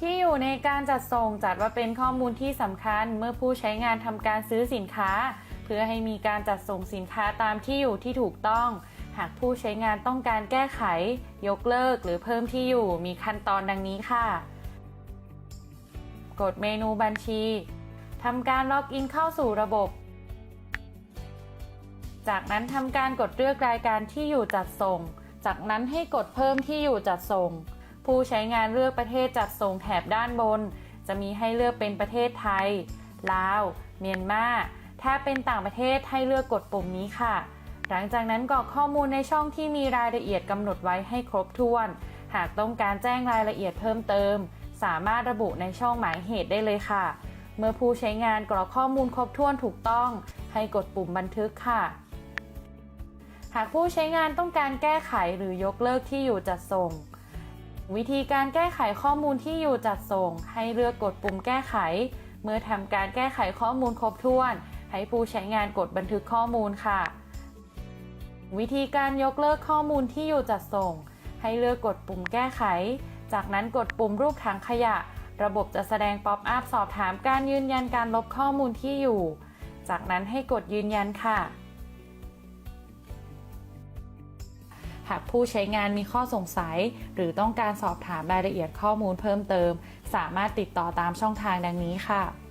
ที่อยู่ในการจัดส่งจัดว่าเป็นข้อมูลที่สำคัญเมื่อผู้ใช้งานทำการซื้อสินค้า เพื่อให้มีการจัดส่งสินค้าตามที่อยู่ที่ถูกต้อง หากผู้ใช้งานต้องการแก้ไข ยกเลิกหรือเพิ่มที่อยู่มีขั้นตอนดังนี้ค่ะ กดเมนูบัญชีทำการล็อกอินเข้าสู่ระบบ จากนั้นทำการกดเลือกรายการที่อยู่จัดส่ง จากนั้นให้กดเพิ่มที่อยู่จัดส่ง ผู้ใช้งานเลือกประเทศจัดส่งแถบด้านบน จะมีให้เลือกเป็นประเทศไทย ลาว เมียนมา ถ้าเป็นต่างประเทศให้เลือกกดปุ่มนี้ค่ะ หลังจากนั้นกรอกข้อมูลในช่องที่มีรายละเอียดกำหนดไว้ให้ครบถ้วน หากต้องการแจ้งรายละเอียดเพิ่มเติม สามารถระบุในช่องหมายเหตุได้เลยค่ะ เมื่อผู้ใช้งานกรอกข้อมูลครบถ้วนถูกต้อง ให้กดปุ่มบันทึกค่ะหากผู้ใช้งานต้องการแก้ไขหรือยกเลิกที่อยู่จัดส่ง วิธีการแก้ไขข้อมูลที่อยู่จัดส่ง ให้เลือกกดปุ่มแก้ไข เมื่อทำการแก้ไขข้อมูลครบถ้วน ให้ผู้ใช้งานกดบันทึกข้อมูลค่ะ วิธีการยกเลิกข้อมูลที่อยู่จัดส่ง ให้เลือกกดปุ่มแก้ไข จากนั้นกดปุ่มรูปถังขยะ ระบบจะแสดงป๊อปอัพสอบถามการยืนยันการลบข้อมูลที่อยู่ จากนั้นให้กดยืนยันค่ะ หากผู้ใช้งานมีข้อสงสัย หรือต้องการสอบถามรายละเอียดข้อมูลเพิ่มเติม สามารถติดต่อตามช่องทางดังนี้ค่ะ